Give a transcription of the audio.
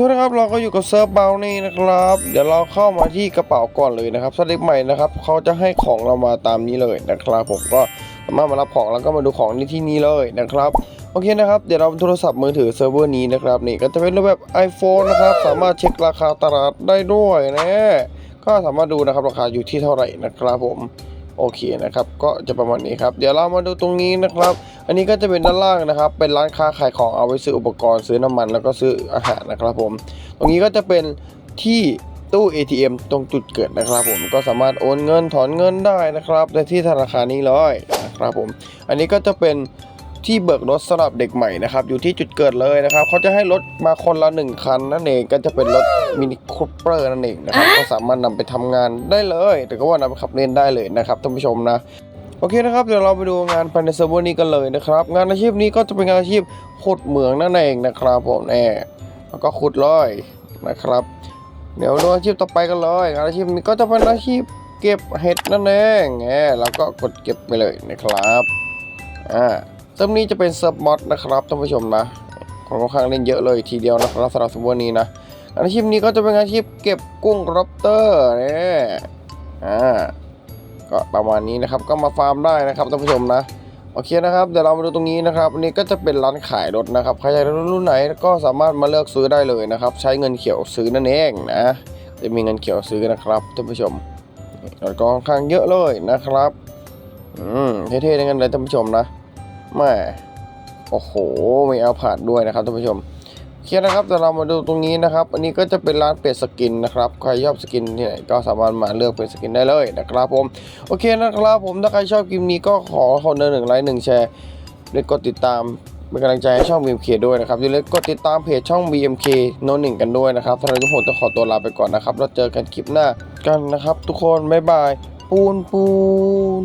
สวัสดีครับเราก็อยู่กับเซิร์ฟเบลนี่นะครับ เดี๋ยวเราเข้ามาที่กระเป๋าก่อนเลยนะครับสเต็ปใหม่นะครับเขาจะให้ของเรามาตามนี้เลยนะครับ ผมก็สามารถมารับของแล้วก็มาดูของในที่นี้เลยนะครับโอเคนะครับเดี๋ยวเราโทรศัพท์มือถือเซิร์ฟเวอร์นี้นะครับนี่ก็จะเป็นรูปแบบ iPhone นะครับสามารถเช็คราคาตลาดได้ด้วยนะก็สามารถดูนะครับราคาอยู่ที่เท่าไหร่นะครับผมโอเคนะครับก็จะประมาณนี้ครับ เดี๋ยวเรามาดูตรงนี้นะครับ อันนี้ก็จะเป็นด้านล่างนะครับ เป็นร้านค้าขายของเอาไว้ซื้ออุปกรณ์ซื้อน้ำมันแล้วก็ซื้ออาหารนะครับผม ตรงนี้ก็จะเป็นที่ตู้ ATM ตรงจุดเกิดนะครับผมก็สามารถโอนเงินถอนเงินได้นะครับในที่ธนาคารนี้เลยนะครับผม อันนี้ก็จะเป็นที่เบิกรถสำหรับเด็กใหม่นะครับ อยู่ที่จุดเกิดเลยนะครับเขาจะให้รถมาคนละหนึ่งคันนั่นเองก็จะเป็นรถมินิคูเปอร์นั่นเองนะครับก็สามารถนำไปทำงานได้เลย แต่ก็ว่านำไปขับเล่นได้เลยนะครับท่านผู้ชมนะ โอเคนะครับเดี๋ยวเราไปดูงานภายในเซิร์ฟเวอร์นี้กันเลยนะครับ งานอาชีพนี้ก็จะเป็นงานอาชีพขุดเหมืองนั่นเองนะครับผมแน่แล้วก็ขุดเลยนะครับ เดี๋ยวดูอาชีพต่อไปกันเลยงานอาชีพนี้ก็จะเป็นอาชีพเก็บเห็ดนั่นเองแหมแล้วก็กดเก็บไปเลยนะครับอ่าเซิร์ฟนี้จะเป็นเซิร์ฟมอดนะครับท่านผู้ชมนะของค่อนข้างเล่นเยอะเลยทีเดียวนะครับสำหรับเซิร์ฟเวอร์นี้นะงานอาชีพนี้ก็จะเป็นอาชีพเก็บกุ้งร็อบเตอร์เนี่ยอ่า ก็ประมาณนี้นะครับก็มาฟาร์มได้นะครับท่านผู้ชมนะโอเคนะครับเดี๋ยวเรามาดูตรงนี้นะครับอันนี้ก็จะเป็นร้านขายรถนะครับใครอยากรุ่นไหนก็สามารถมาเลือกซื้อได้เลยนะครับ ใช้เงินเขียวซื้อนั่นเองนะจะมีเงินเขียวซื้อนะครับท่านผู้ชมแล้วก็ค่อนข้างเยอะเลยนะครับอืมเท่ๆทั้งนั้นเลยท่านผู้ชมนะแม่โอ้โหมีเอาผ่านด้วยนะครับท่านผู้ชม เคนะครับแต่เรามาดูตรงนี้นะครับ อันนี้ก็จะเป็นร้านเป็ดสกินนะครับใครชอบสกินที่ไหนก็สามารถมาเลือกเป็นสกินได้เลยนะครับผมโอเคนะครับผมถ้าใครชอบคลิปนี้ก็ขอคนละหนึ่งไลค์หนึ่งแชร์และกดติดตามเป็นกำลังใจให้ช่อง BMK ด้วยนะครับอย่าลืมกดติดตามเพจช่อง BMK โนหนึ่งกันด้วยนะครับถ้าเราทุกคนต้องขอตัวลาไปก่อนนะครับแล้วเจอกันคลิปหน้ากันนะครับ ทุกคนบ๊ายบายปูนปูน